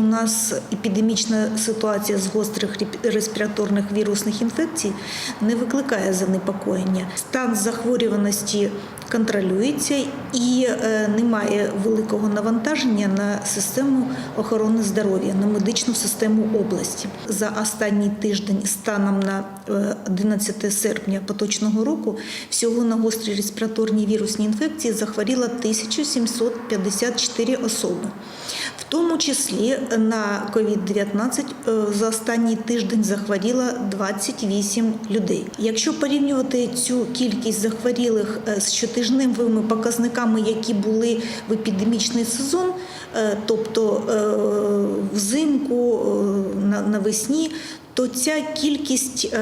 У нас епідемічна ситуація з гострих респіраторних вірусних інфекцій не викликає занепокоєння. Стан захворюваності контролюється і е, немає великого навантаження на систему охорони здоров'я, на медичну систему області. За останній тиждень, станом на е, 11 серпня поточного року, всього на гострі респіраторні вірусні інфекції захворіло 1754 особи. В тому числі на COVID-19 е, за останній тиждень захворіло 28 людей. Якщо порівнювати цю кількість захворілих е, з щотижневими показниками, які були в епідемічний сезон, е, тобто взимку, навесні, то ця кількість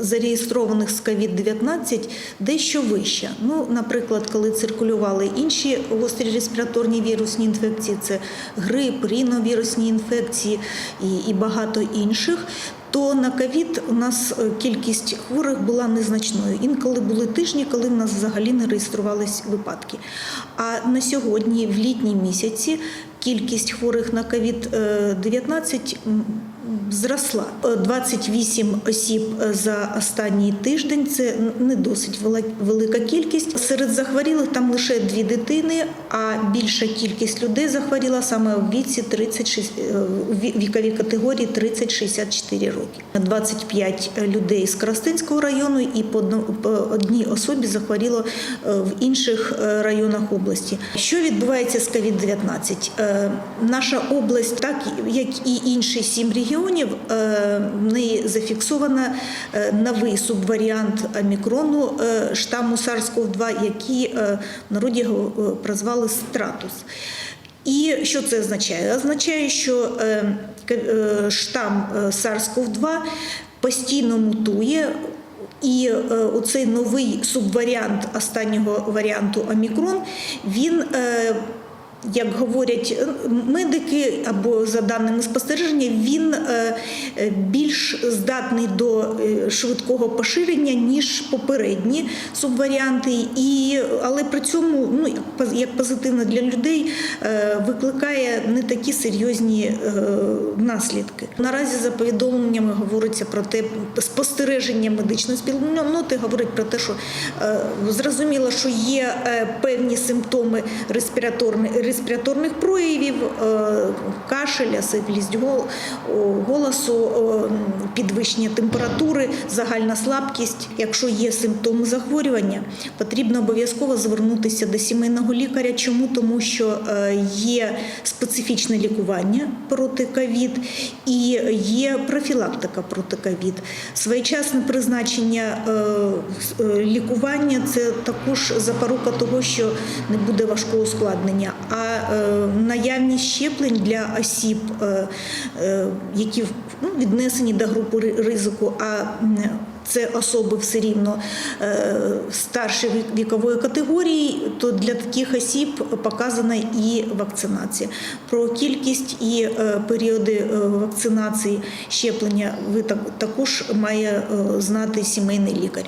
зареєстрованих з COVID-19 дещо вища. Ну, наприклад, коли циркулювали інші гострі респіраторні вірусні інфекції, це грип, ріновірусні інфекції і, і багато інших. То на ковід у нас е, кількість хворих була незначною. Інколи були тижні, коли в нас взагалі не реєструвались випадки. А на сьогодні, в літні місяці, кількість хворих на ковід-19 зросла. Е, 28 осіб е, за останній тиждень. Це не досить велика кількість. Серед захворілих там лише дві дитини, а більша кількість людей захворіла саме у віці 36, е, віковій категорії 30-64 роки. 25 людей з Коростенського району і по одній особі захворіло е, в інших е, районах області. Що відбувається з COVID-19? Е, Наша область, так як і інші сім регіонів, е, в неї зафіксовано е, новий субваріант омікрону е, штаму SARS-CoV-2, який е, в народі прозвали стратус. І що це означає? Означає, що штам е, SARS-CoV-2 постійно мутує. І оцей новий субваріант останнього варіанту Омікрон, він як говорять медики або за даними спостереження, він е, більш здатний до е, швидкого поширення ніж попередні субваріанти, і але при цьому, ну як поз- як позитивно для людей, е, викликає не такі серйозні е, наслідки. Наразі за повідомленнями говориться про те, спостереження медичної спільноти говорить про те, що е, зрозуміло, що є е, певні симптоми респіраторних респіраторних проявів, е, кашеля, сиплість гол- голосу, підвищення температури, загальна слабкість. Якщо є симптоми захворювання, потрібно обов'язково звернутися до сімейного лікаря. Чому? Тому що е, є специфічне лікування проти ковід і є профілактика проти ковід. Своєчасне призначення е, е, лікування це також запорука того, що не буде важкого ускладнення. А наявність щеплень для осіб, які ну, віднесені до групи ризику, а це особи все рівно е, старшої вікової категорії, то для таких осіб показана і вакцинація. Про кількість і е, періоди е, вакцинації щеплення ви також має знати сімейний лікар.